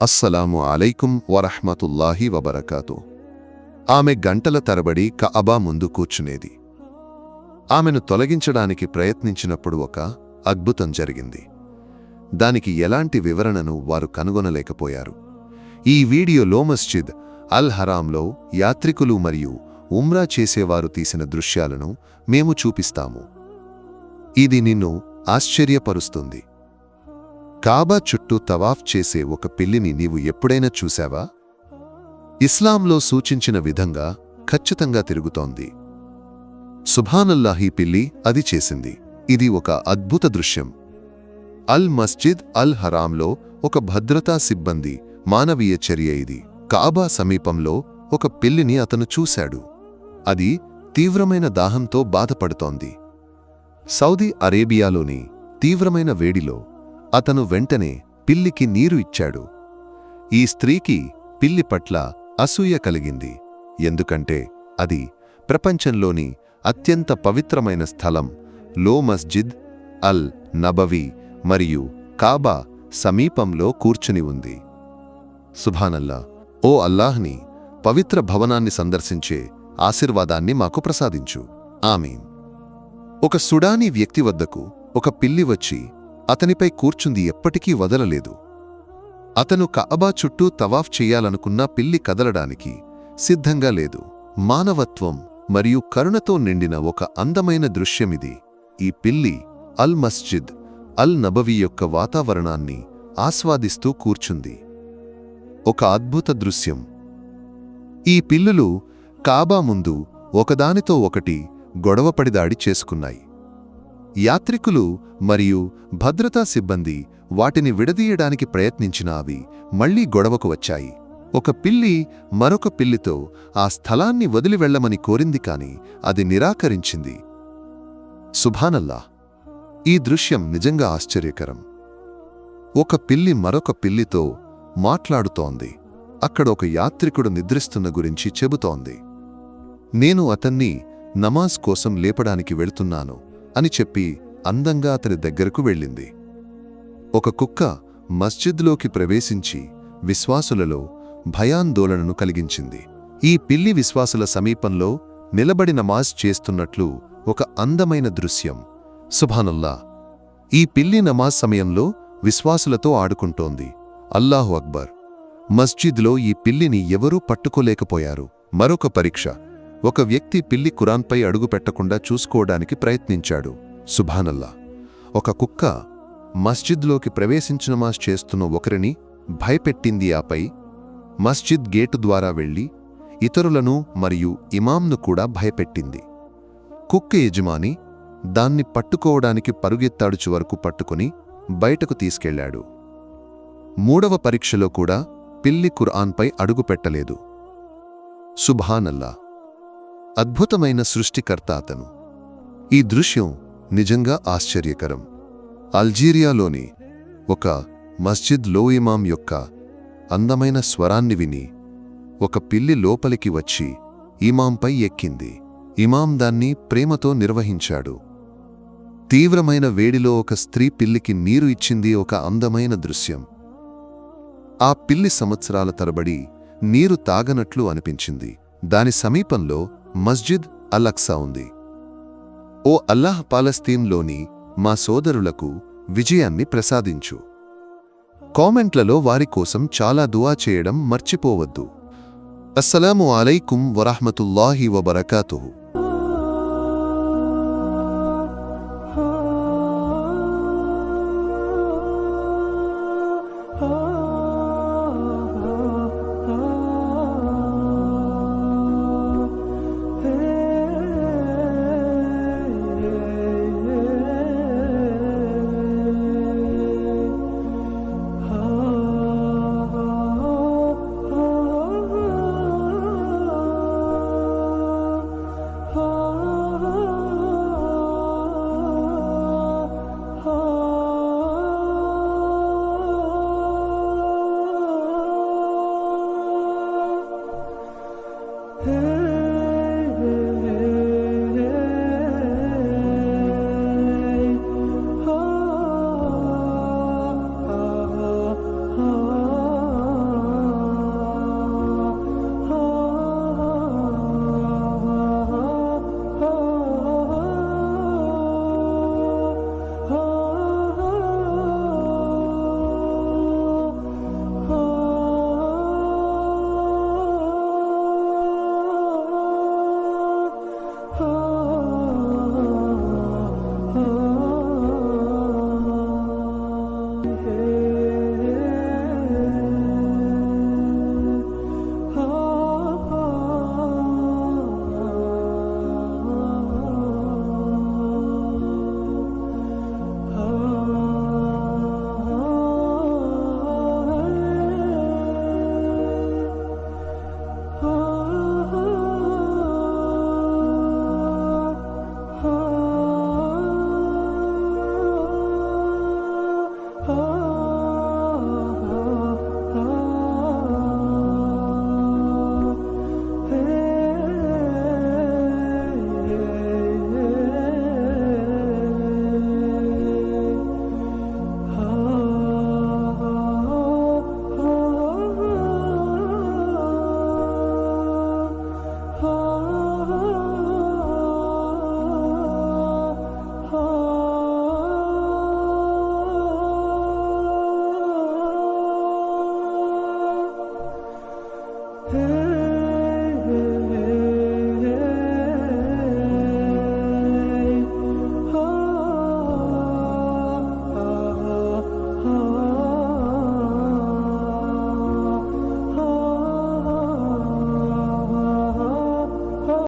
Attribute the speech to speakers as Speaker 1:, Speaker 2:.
Speaker 1: అస్సలాము అలైకుం వరహ్మతుల్లాహి వబరకాతు. ఆమె గంటల తరబడి కఅబా ముందు కూర్చునేది. ఆమెను తొలగించడానికి ప్రయత్నించినప్పుడు ఒక అద్భుతం జరిగింది. దానికి ఎలాంటి వివరణను వారు కనుగొనలేకపోయారు. ఈ వీడియోలో మస్జిద్ అల్ హరాంలో యాత్రికులు మరియు ఉమ్రా చేసేవారు తీసిన దృశ్యాలను మేము చూపిస్తాము. ఇది నిన్ను ఆశ్చర్యపరుస్తుంది. కాబా చుట్టూ తవాఫ్ చేసే ఒక పిల్లిని నీవు ఎప్పుడైనా చూశావా? ఇస్లాంలో సూచించిన విధంగా ఖచ్చితంగా తిరుగుతోంది. సుభానల్లాహీ పిల్లి అది చేసింది. ఇది ఒక అద్భుత దృశ్యం. అల్ మస్జిద్ అల్ హరాంలో ఒక భద్రతా సిబ్బంది మానవీయ చర్య ఇది. కాబా సమీపంలో ఒక పిల్లిని అతను చూశాడు. అది తీవ్రమైన దాహంతో బాధపడుతోంది. సౌదీ అరేబియాలోని తీవ్రమైన వేడిలో అతను వెంటనే పిల్లికి నీరు ఇచ్చాడు. ఈ స్త్రీకి పిల్లి పట్ల అసూయ కలిగింది. ఎందుకంటే అది ప్రపంచంలోని అత్యంత పవిత్రమైన స్థలం లో మస్జిద్ అల్ నబవి మరియు కాబా సమీపంలో కూర్చుని ఉంది. సుభానల్లా ఓ అల్లాహ్ని పవిత్ర భవనాన్ని సందర్శించే ఆశీర్వాదాన్ని మాకు ప్రసాదించు. ఆమీన్. ఒక సుడానీ వ్యక్తి వద్దకు ఒక పిల్లి వచ్చి అతనిపై కూర్చుంది ఎప్పటికీ వదలలేదు. అతను కఅబా చుట్టూ తవాఫ్ చేయాలనుకున్న పిల్లి కదలడానికి సిద్ధంగా లేదు. మానవత్వం మరియు కరుణతో నిండిన ఒక అందమైన దృశ్యమిది. ఈ పిల్లి అల్ మస్జిద్ అల్ నబవి యొక్క వాతావరణాన్ని ఆస్వాదిస్తూ కూర్చుంది. ఒక అద్భుత దృశ్యం. ఈ పిల్లులు కాబా ముందు ఒకదానితో ఒకటి గొడవపడిదాడి చేసుకున్నాయి. యాత్రికులు మరియు భద్రతా సిబ్బంది వాటిని విడదీయడానికి ప్రయత్నించినా అవి మళ్ళీ గొడవకు వచ్చాయి. ఒక పిల్లి మరొక పిల్లితో ఆ స్థలాన్ని వదిలి వెళ్ళమని కోరింది కాని అది నిరాకరించింది. సుభానల్లా ఈ దృశ్యం నిజంగా ఆశ్చర్యకరం. ఒక పిల్లి మరొక పిల్లితో మాట్లాడుతోంది. అక్కడ ఒక యాత్రికుడు నిద్రిస్తున్న గురించి చెబుతోంది. నేను అతన్ని నమాజ్ కోసం లేపడానికి వెళ్తున్నాను. అని చెప్పి అందంగా అతని దగ్గరకు వెళ్ళింది. ఒక కుక్క మస్జిద్లోకి ప్రవేశించి విశ్వాసులలో భయాందోళనను కలిగించింది. ఈ పిల్లి విశ్వాసుల సమీపంలో నిలబడి నమాజ్ చేస్తున్నట్లు ఒక అందమైన దృశ్యం. సుభానుల్లా ఈ పిల్లి నమాజ్ సమయంలో విశ్వాసులతో ఆడుకుంటోంది. అల్లాహు అక్బర్ మస్జిద్లో ఈ పిల్లిని ఎవరూ పట్టుకోలేకపోయారు. మరొక పరీక్ష ఒక వ్యక్తి పిల్లి కురాన్పై అడుగుపెట్టకుండా చూసుకోవడానికి ప్రయత్నించాడు. సుభానల్లా! ఒక కుక్క మస్జిద్లోకి ప్రవేశించినమాజ్ చేస్తున్న ఒకరిని భయపెట్టింది ఆపై మస్జిద్ గేటు ద్వారా వెళ్ళి ఇతరులను మరియు ఇమాంను కూడా భయపెట్టింది. కుక్క యజమాని దాన్ని పట్టుకోవడానికి పరుగెత్తాడుచు చివరకు పట్టుకుని బయటకు తీసుకెళ్ళాడు మూడవ పరీక్షలో కూడా పిల్లి ఖుర్ఆన్పై అడుగుపెట్టలేదు సుభానల్లా! అద్భుతమైన సృష్టికర్త అతను. ఈ దృశ్యం నిజంగా ఆశ్చర్యకరం. అల్జీరియాలోని ఒక మస్జిద్లో ఇమాం యొక్క అందమైన స్వరాన్ని విని ఒక పిల్లి లోపలికి వచ్చి ఇమాంపై ఎక్కింది. ఇమాం దాన్ని ప్రేమతో నిర్వహించాడు. తీవ్రమైన వేడిలో ఒక స్త్రీ పిల్లికి నీరు ఇచ్చింది ఒక అందమైన దృశ్యం. ఆ పిల్లి సంవత్సరాల తరబడి నీరు తాగనట్లు అనిపించింది. దాని సమీపంలో మస్జిద్ అలక్సా ఉంది. ఓ అల్లాహ్ పాలస్తీన్లోని మా సోదరులకు విజయాన్ని ప్రసాదించు. కామెంట్లలో వారి కోసం చాలా దువా చేయడం మర్చిపోవద్దు. అస్సలాము అలైకుం వరహమతుల్లాహి వబర్కాతుహు.